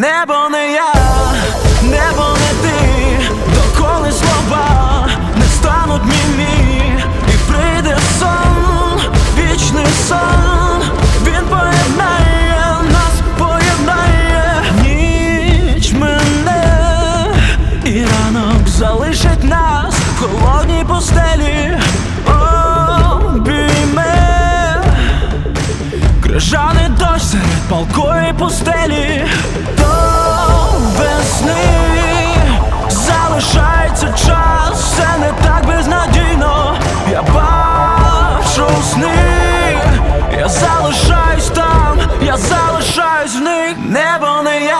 Небо не я, небо не ти, доколи слова не стануть мімі, і прийде сон, вічний сон, він поєднає, нас поєднає, ніч мене, і залишить нас в холодній постелі, обійме, крижани дощ серед палкої пустелі до весни залишається час, все не так безнадійно. Я бачу сни, я залишаюсь там, я залишаюсь в них, небо не я.